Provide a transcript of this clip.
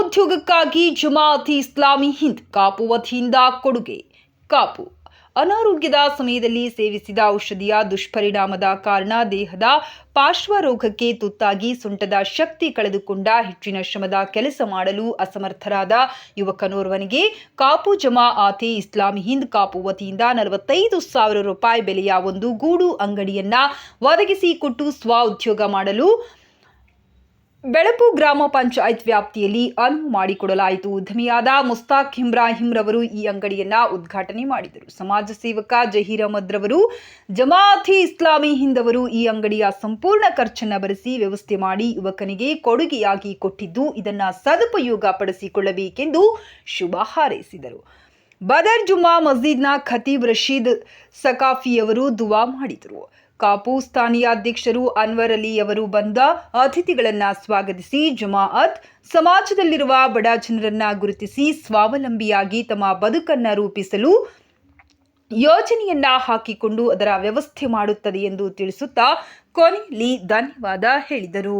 ಉದ್ಯೋಗಕ್ಕಾಗಿ ಜಮಾಅತಿ ಇಸ್ಲಾಮಿ ಹಿಂದ್ ಕಾಪು ವತಿಯಿಂದ ಕೊಡುಗೆ. ಕಾಪು ಅನಾರೋಗ್ಯದ ಸಮಯದಲ್ಲಿ ಸೇವಿಸಿದ ಔಷಧಿಯ ದುಷ್ಪರಿಣಾಮದ ಕಾರಣ ದೇಹದ ಪಾರ್ಶ್ವರೋಗಕ್ಕೆ ತುತ್ತಾಗಿ ಸೊಂಟದ ಶಕ್ತಿ ಕಳೆದುಕೊಂಡ ಹೆಚ್ಚಿನ ಶ್ರಮದ ಕೆಲಸ ಮಾಡಲು ಅಸಮರ್ಥರಾದ ಯುವಕನೋರ್ವನಿಗೆ ಕಾಪು ಜಮಾ ಜಮಾಅತಿ ಇಸ್ಲಾಮಿ ಹಿಂದ್ ಕಾಪು ವತಿಯಿಂದ ನಲವತ್ತೈದು ಸಾವಿರ ರೂಪಾಯಿ ಬೆಲೆಯ ಒಂದು ಗೂಡು ಅಂಗಡಿಯನ್ನ ಒದಗಿಸಿಕೊಟ್ಟು ಸ್ವ ಉದ್ಯೋಗ ಮಾಡಲು ಬೆಳಪು ಗ್ರಾಮ ಪಂಚಾಯತ್ ವ್ಯಾಪ್ತಿಯಲ್ಲಿ ಅನುವು ಮಾಡಿಕೊಡಲಾಯಿತು. ಉದ್ಯಮಿಯಾದ ಮುಸ್ತಾಕ್ ಇಬ್ರಾಹಿಂ ರವರು ಈ ಅಂಗಡಿಯನ್ನ ಉದ್ಘಾಟನೆ ಮಾಡಿದರು. ಸಮಾಜ ಸೇವಕ ಜಹೀರ್ ಅಹಮದ್ ರವರು ಜಮಾತಿ ಇಸ್ಲಾಮಿ ಹಿಂದವರು ಈ ಅಂಗಡಿಯ ಸಂಪೂರ್ಣ ಖರ್ಚನ್ನ ಬರೆಸಿ ವ್ಯವಸ್ಥೆ ಮಾಡಿ ಯುವಕನಿಗೆ ಕೊಡುಗೆಯಾಗಿ ಕೊಟ್ಟಿದ್ದು, ಇದನ್ನ ಸದುಪಯೋಗ ಪಡಿಸಿಕೊಳ್ಳಬೇಕೆಂದು ಶುಭ ಹಾರೈಸಿದರು. ಬದರ್ ಜುಮ್ಮಾ ಮಸ್ಜಿದ್ನ ಖತೀಬ್ ರಶೀದ್ ಸಕಾಫಿಯವರು ದುವಾ ಮಾಡಿದರು. ಕಾಪು ಸ್ಥಾನೀಯ ಅಧ್ಯಕ್ಷರು ಅನ್ವರ್ ಅಲಿ ಅವರು ಬಂದ ಅತಿಥಿಗಳನ್ನ ಸ್ವಾಗತಿಸಿ ಜಮಾಅತ್, ಸಮಾಜದಲ್ಲಿರುವ ಬಡ ಜನರನ್ನ ಗುರುತಿಸಿ ಸ್ವಾವಲಂಬಿಯಾಗಿ ತಮ್ಮ ಬದುಕನ್ನ ರೂಪಿಸಲು ಯೋಜನೆಯನ್ನ ಹಾಕಿಕೊಂಡು ಅದರ ವ್ಯವಸ್ಥೆ ಮಾಡುತ್ತದೆ ಎಂದು ತಿಳಿಸುತ್ತಾ ಕೊನೆಯಲ್ಲಿ ಧನ್ಯವಾದ ಹೇಳಿದರು.